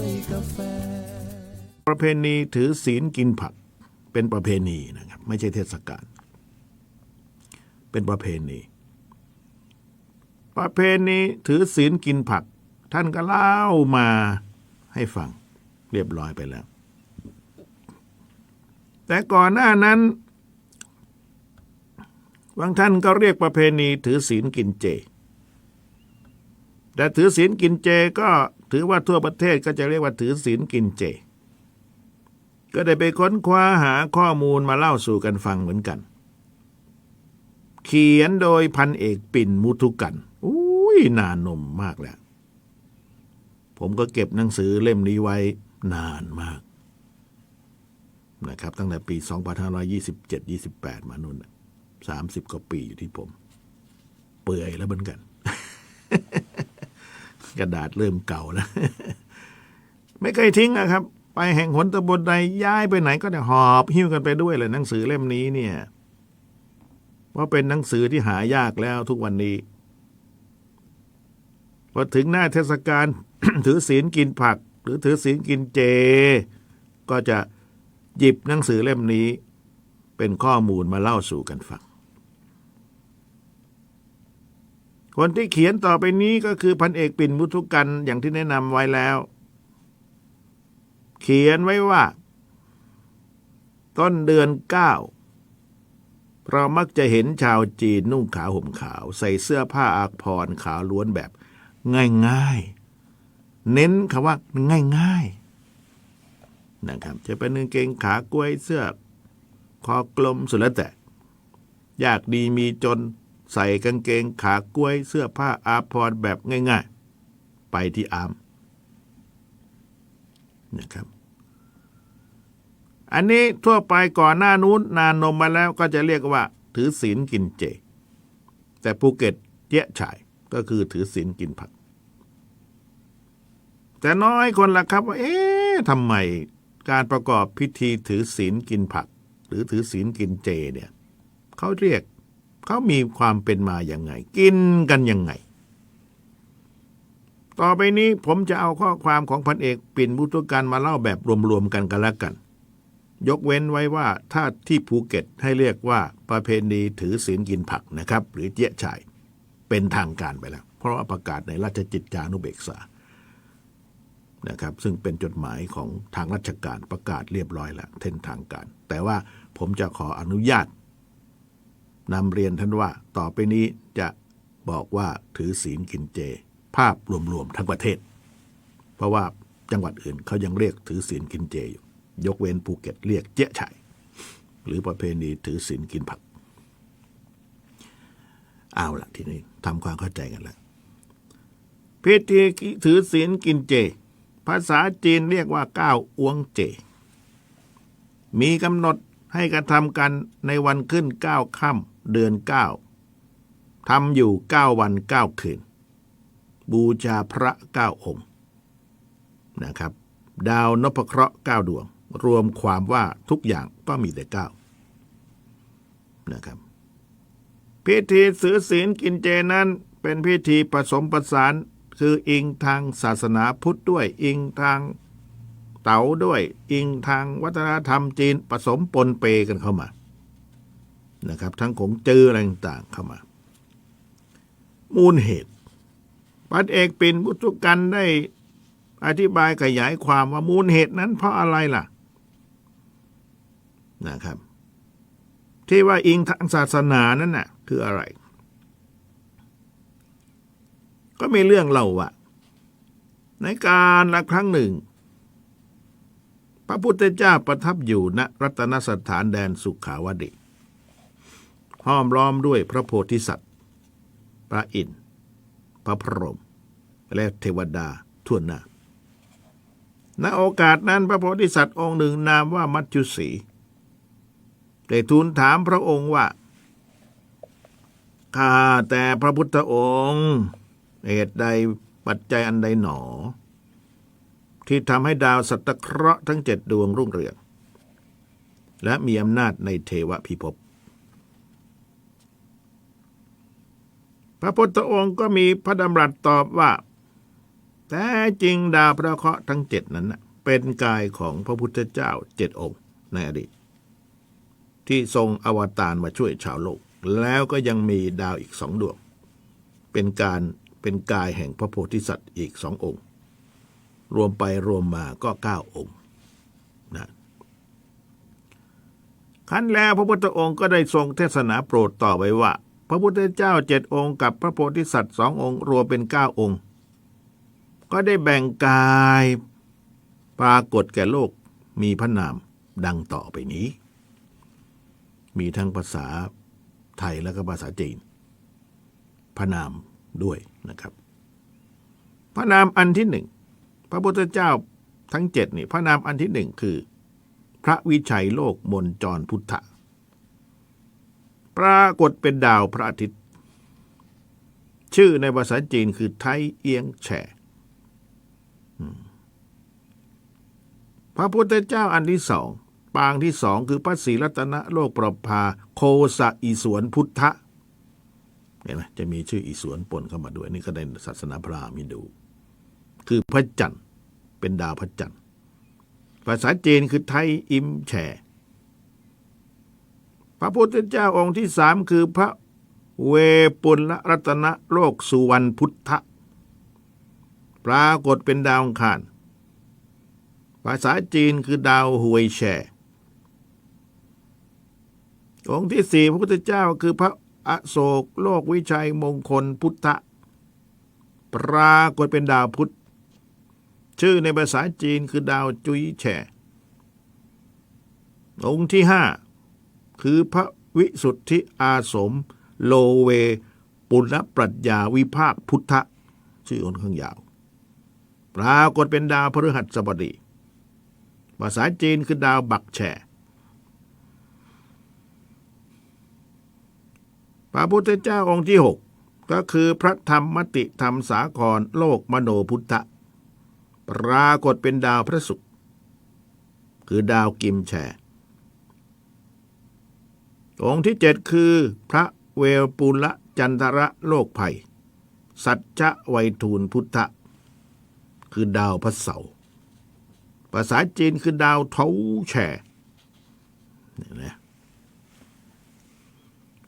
วยกาแฟ ประเพณีถือศีลกินผักเป็นประเพณีนะครับไม่ใช่เทศกาลเป็นประเพณี ประเพณีถือศีลกินผัก ท่านก็เล่ามาให้ฟังเรียบร้อยไปแล้ว แต่ก่อนหน้านั้นบางท่านก็เรียกประเพณีถือศีลกินเจ แต่ถือศีลกินเจก็ ถือว่าทั่วประเทศก็จะเรียกว่าถือศีลกินเจ ก็ได้ไปค้นคว้าหาข้อมูลมาเล่าสู่กันฟังเหมือนกัน เขียนโดยพันเอกปิ่นมุทุกันอุ้ยนานนมมากแล้ว ผมก็เก็บหนังสือเล่มนี้ไว้นานมากนะครับตั้งแต่ปี 2527-28 มานู่นน่ะ30 กว่าปีอยู่ที่ผม เปื่อยแล้วเหมือนกัน กระดาษเริ่มเก่าแล้ว ไม่เคยทิ้งนะครับ ไปแห่งหนตำบลใดย้ายไปไหนก็จะหอบหิ้วกันไปด้วยเลยหนังสือเล่มนี้เนี่ยเพราะเป็นหนังสือที่หายากแล้วทุกวันนี้พอถึงหน้าเทศกาลถือศีลกินผัก หรือถือศีลกินเจ ก็จะหยิบหนังสือเล่มนี้ เป็นข้อมูลมาเล่าสู่กันฟัง คนที่เขียนต่อไปนี้ก็คือพันเอกปิ่นมุทุกันอย่างที่แนะนำไว้แล้ว เขียนไว้ว่า ต้นเดือนเก้าเรามักจะเห็นชาวจีนนุ่งขาวห่มขาว ใส่เสื้อผ้าอาภรขาวล้วนแบบ ง่ายๆ เน้นคำว่าง่ายๆนะครับจะเป็นกางเกงขากล้วยเสื้อคอกลมสุดแล้วแต่ ยากดีมีจน ใส่กางเกงขากล้วยเสื้อผ้าอาภรณ์แบบง่าย ๆ ไปที่อามนะครับ อันนี้ทั่วไปก่อนหน้านู้นนานนมมาแล้วก็จะเรียกว่า ถือศีลกินเจ แต่ภูเก็ตเยะฉายก็คือถือศีลกินผัก แต่น้อยคนละครับว่าเอ๊ะทำไมการประกอบพิธีถือศีลกินผัก หรือถือศีลกินเจเนี่ยเขาเรียก เขามีความเป็นมาอย่างไง กินกันยังไง ต่อไปนี้ผมจะเอาข้อความของพันเอกปิ่นมุตุการมาเล่าแบบรวมๆกันกันล้วกัน ยกเว้นไว้ว่าถ้าที่ภูเก็ตให้เรียกว่าประเพณีถือศีลกินผักนะครับ หรือเจี๊ยชายเป็นทางการไปแล้ว เพราะว่าประกาศในราชจิตจานุเบกษานะครับซึ่งเป็นจดหมายของทางราชการประกาศเรียบร้อยแล้วเท่นทางการ แต่ว่าผมจะขออนุญาต นำเรียนท่านว่าต่อไปนี้จะบอกว่าถือศีลกินเจ ภาพรวมๆทั้งประเทศ เพราะว่าจังหวัดอื่นเขายังเรียกถือศีลกินเจอยู่ยกเว้นภูเก็ตเรียกเจ๊ะไฉหรือประเพณีถือศีลกินผัก เอาละทีนี้ทำความเข้าใจกันแล้วพิธีถือศีลกินเจ ภาษาจีนเรียกว่าก้าวอวงเจ มีกำหนดให้กระทำกันในวันขึ้นเก้าค่ำ เดือนเก้าทำอยู่เก้าวันเก้าคืน บูชาพระเก้าองค์นะครับ ดาวนพเคราะห์เก้าดวง รวมความว่าทุกอย่างก็มีแต่เก้านะครับพิธีสือศีลกินเจนั้นเป็นพิธีผสมประสานคืออิงทางศาสนาพุทธด้วย อิงทางเต๋าด้วย อิงทางวัฒนธรรมจีนผสมปนเปกันเข้ามา นะครับ ทั้งของเจออะไรต่างๆเข้ามา มูลเหตุพันเอกปิ่นพุทธกันได้อธิบายขยายความว่ามูลเหตุนั้นเพราะอะไรล่ะนะครับ ที่ว่าอิงทางศาสนานั้นน่ะ คืออะไร ก็มีเรื่องเล่าว่าในการละครั้งหนึ่ง พระพุทธเจ้าประทับอยู่ณรัตนสถานแดนสุขาวดี ห้อมล้อมด้วยพระโพธิสัตว์ พระอินทร์พระพรหมและเทวดาทั่วหน้าณโอกาสนั้นพระโพธิสัตว์องค์หนึ่งนามว่ามัจจุสีได้ทูลถามพระองค์ว่า ข้าแต่พระพุทธองค์ เหตุใดปัจจัยอันใดหนอ ที่ทำให้ดาวสัตตเคราะห์ทั้งเจ็ดดวงรุ่งเรือง และมีอำนาจในเทวพิภพ พระพุทธองค์ก็มีพระดำรัสตอบว่า แต่จริงดาวพระเคราะห์ทั้งเจ็ดนั้น เป็นกายของพระพุทธเจ้าเจ็ดองค์ในอดีต ที่ทรงอวตารมาช่วยชาวโลก แล้วก็ยังมีดาวอีกสองดวง เป็นการเป็นกายแห่งพระโพธิสัตว์อีกสององค์ รวมไปรวมมาก็เก้าองค์นะขั้นแล้วพระพุทธองค์ก็ได้ทรงเทศนาโปรดต่อไว้ว่า พระพุทธเจ้าเจ็ดองค์กับพระโพธิสัตว์สององค์รวมเป็นเก้าองค์ ก็ได้แบ่งกายปรากฏแก่โลกมีพระนามดังต่อไปนี้ มีทั้งภาษาไทยและก็ภาษาจีน พระนามด้วยนะครับ พระนามอันที่หนึ่งพระพุทธเจ้าทั้งเจ็ดนี่พระนามอันที่หนึ่งคือ พระวิชัยโลกมนจรพุทธะ ปรากฏเป็นดาวพระอาทิตย์ ชื่อในภาษาจีนคือไทเอียงแฉพระพุทธเจ้าอันที่สองปางที่สองคือพระศรีรัตนโลกประภา โคสะอิสวนพุทธะเห็นไหมจะมีชื่ออิสวนปนเข้ามาด้วย นี่ก็ในศาสนาพราหมณ์ฮินดู คือพระจันทร์เป็นดาวพระจันทร์ภาษาจีนคือไทยอิมแฉ พระพุทธเจ้าองค์ที่สามคือพระเวปุลรัตนโลกสุวรรณพุทธะปรากฏเป็นดาวองคาร ภาษาจีนคือดาวหวยแฉองค์ที่สี่พระพุทธเจ้าคือพระอโศกโลกวิชัยมงคลพุทธะปรากฏเป็นดาวพุธ ชื่อในภาษาจีนคือดาวจุยแฉองค์ที่ห้า คือพระวิสุทธิอาสม โลเว ปุณปรัชญาวิภาคพุทธะชื่อค่อนข้างยาว ปรากฏเป็นดาวพฤหัสบดีภาษาจีนคือดาวบักแฉพระพุทธเจ้าองค์ที่หกก็คือพระธรรมมติธรรมสาครโลกมโนพุทธะปรากฏเป็นดาวพระศุกร์คือดาวกิมแฉ องค์ที่เจ็ดคือพระเวลปุละจันทระโลกภัย สัจจะไวทูลพุทธะ คือดาวพระเสาร์ภาษาจีนคือดาวเทาแฉนี่นะ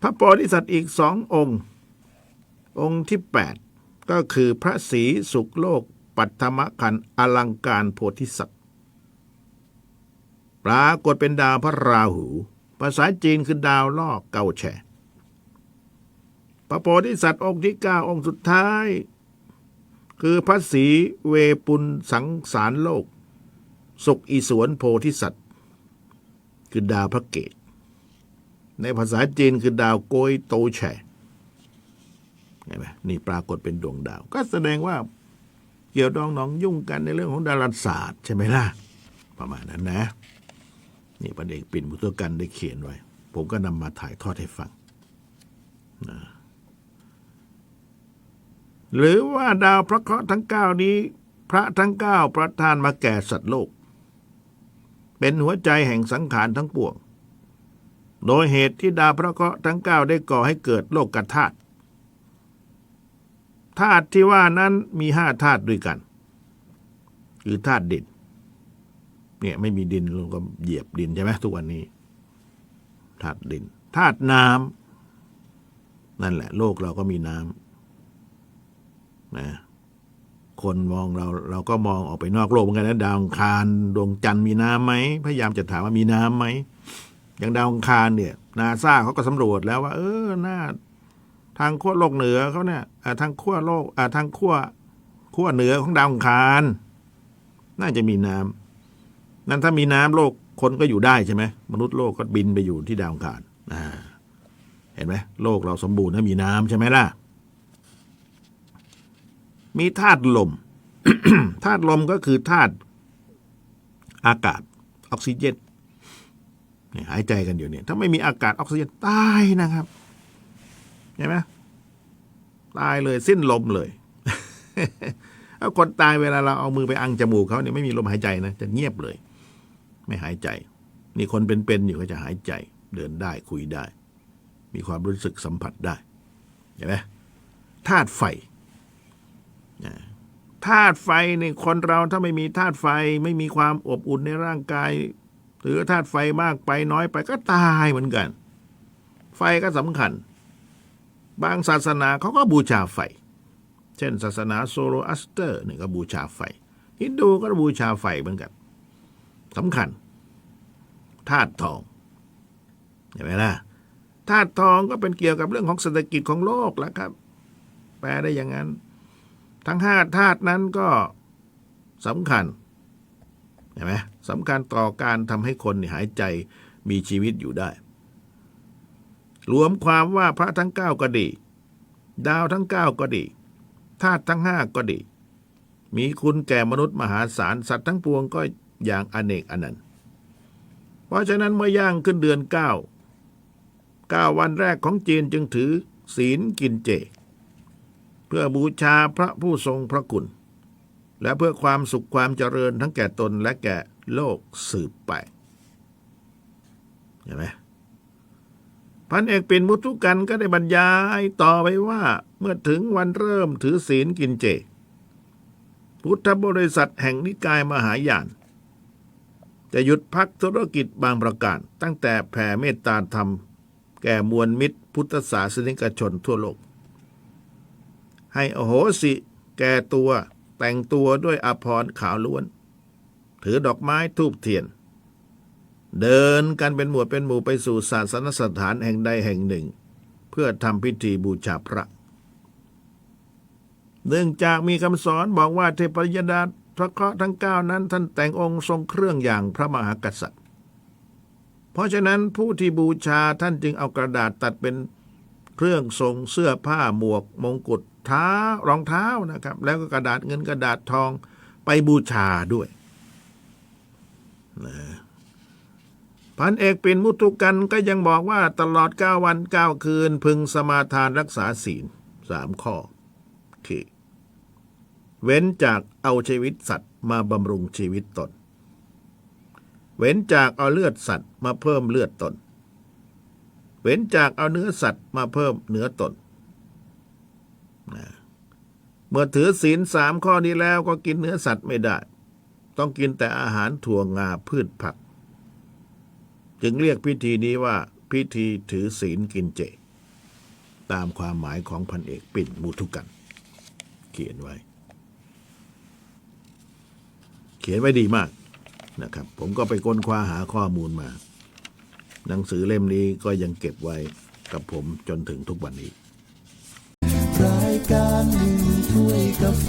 พระโพธิสัตว์อีกสององค์ องค์ที่แปดก็คือพระศรีสุขโลกปัทมคันอลังการโพธิสัตว์ ปรากฏเป็นดาวพระราหู ภาษาจีนคือดาวล่อเกาแฉพระโพธิสัตว์องค์ที่เก้าองค์สุดท้าย คือพระศรีเวปุลสังสารโลก สุขอีสวนโพธิสัตว์ คือดาวพระเกต ในภาษาจีนคือดาวโกยโตแฉเห็นไหมนี่ปรากฏเป็นดวงดาว ก็แสดงว่าเกี่ยวดองหนองยุ่งกันในเรื่องของดาราศาสตร์ใช่ไหมล่ะ ประมาณนั้นนะ นี่ประเด็กปิ่นมุตกันได้เขียนไว้ ผมก็นำมาถ่ายทอดให้ฟังนะหรือว่าดาวพระเคราะห์ทั้งเก้านี้ พระทั้งเก้าประทานมาแก่สัตว์โลก เป็นหัวใจแห่งสังขารทั้งปวง โดยเหตุที่ดาวพระเคราะห์ทั้งเก้าได้ก่อให้เกิดโลกธาตุธาตุที่ว่านั้นมีห้าธาตุด้วยกัน คือธาตุดิน เนี่ยไม่มีดินเราก็เหยียบดินใช่ไหมทุกวันนี้ธาตุดินธาตุน้ำนั่นแหละ โลกเราก็มีน้ำนะคนมองเราเราก็มองออกไปนอกโลกเหมือนกันนะดาวอังคารดวงจันทร์มีน้ำไหมพยายามจะถามว่ามีน้ำไหมอย่างดาวอังคารเนี่ย นาซาเขาก็สำรวจแล้วว่า เออหน้าทางขั้วโลกเหนือเขาเนี่ยทางขั้วโลกทางขั้วขั้วเหนือของดาวอังคารน่าจะมีน้ำ นั่นถ้ามีน้ำโลกคนก็อยู่ได้ใช่ไหมมนุษย์โลกก็บินไปอยู่ที่ดาวอังคารเห็นไหมโลกเราสมบูรณ์ถ้ามีน้ำใช่ไหมล่ะ มีธาตุลมธาตุลมก็คือธาตุอากาศออกซิเจนหายใจกันอยู่เนี่ย ถ้าไม่มีอากาศออกซิเจนตายนะครับใช่ไหมตายเลยสิ้นลมเลยถ้าคนตายเวลาเราเอามือไปอังจมูกเขาเนี่ยไม่มีลมหายใจนะจะเงียบเลย ไม่หายใจ นี่คนเป็นๆอยู่ก็จะหายใจ เดินได้คุยได้ มีความรู้สึกสัมผัสได้เห็นไหมธาตุไฟธาตุไฟนี่คนเราถ้าไม่มีธาตุไฟไม่มีความอบอุ่นในร่างกาย หรือธาตุไฟมากไปน้อยไปก็ตายเหมือนกัน ไฟก็สำคัญ บางศาสนาเขาก็บูชาไฟ เช่น ศาสนาโซโลอัสเตอร์นี่ก็บูชาไฟฮินดูก็บูชาไฟเหมือนกันสำคัญ ธาตุทองเห็นไหมล่ะธาตุทองก็เป็นเกี่ยวกับเรื่องของเศรษฐกิจของโลกแล้วครับ แปลได้อย่างนั้น ทั้งห้าธาตุนั้นก็สำคัญเห็นไหมสำคัญต่อการทำให้คนหายใจมีชีวิตอยู่ได้ รวมความว่าพระทั้งเก้าก็ดี ดาวทั้งเก้าก็ดีธาตุทั้งห้าก็ดี มีคุณแก่มนุษย์มหาศาลสัตว์ทั้งปวงก็อย่างอเนกอนันต์ เพราะฉะนั้นเมื่อย่างขึ้นเดือนเก้าเก้าวันแรกของจีนจึงถือศีลกินเจ เพื่อบูชาพระผู้ทรงพระคุณ และเพื่อความสุขความเจริญทั้งแก่ตนและแก่โลกสืบไปเห็นไหมพันเอกปิ่นมุทุกันก็ได้บรรยายต่อไปว่า เมื่อถึงวันเริ่มถือศีลกินเจ พุทธบริษัทแห่งนิกายมหายาน จะหยุดพักธุรกิจบางประการ ตั้งแต่แผ่เมตตาธรรม แก่มวลมิตรพุทธศาสนิกชนทั่วโลก ให้อโหสิ แก่ตัวแต่งตัวด้วยอภรณ์ขาวล้วน ถือดอกไม้ทูบเทียน เดินกันเป็นหมวดเป็นหมู่ไปสู่ศาสนสถานแห่งใดแห่งหนึ่ง เพื่อทำพิธีบูชาพระเนื่องจากมีคำสอนบอกว่าเทพยดา พระเคราะห์ทั้งเก้านั้นท่านแต่งองค์ทรงเครื่องอย่างพระมหากษัตริย์ เพราะฉะนั้นผู้ที่บูชาท่านจึงเอากระดาษตัดเป็นเครื่องทรงเสื้อผ้าหมวก มงกุฎท้ารองเท้านะครับ แล้วก็กระดาษเงินกระดาษทองไปบูชาด้วยนะพันเอกปิ่นมุตุกันก็ยังบอกว่าตลอดเก้าวันเก้าคืน พึงสมาทานรักษาศีลสามข้อคือ เว้นจากเอาชีวิตสัตว์มาบำรุงชีวิตตน เว้นจากเอาเลือดสัตว์มาเพิ่มเลือดตน เว้นจากเอาเนื้อสัตว์มาเพิ่มเนื้อตนนะเมื่อถือศีลสามข้อนี้แล้วก็กินเนื้อสัตว์ไม่ได้ ต้องกินแต่อาหารถั่วงาพืชผัก จึงเรียกพิธีนี้ว่าพิธีถือศีลกินเจ ตามความหมายของพันเอกปิ่นมุทุกัน เขียนไว้ เขียนไว้ดีมากนะครับ ผมก็ไปค้นคว้าหาข้อมูลมา หนังสือเล่มนี้ก็ยังเก็บไว้กับผมจนถึงทุกวันนี้ รายการหนึ่งถ้วยกาแฟ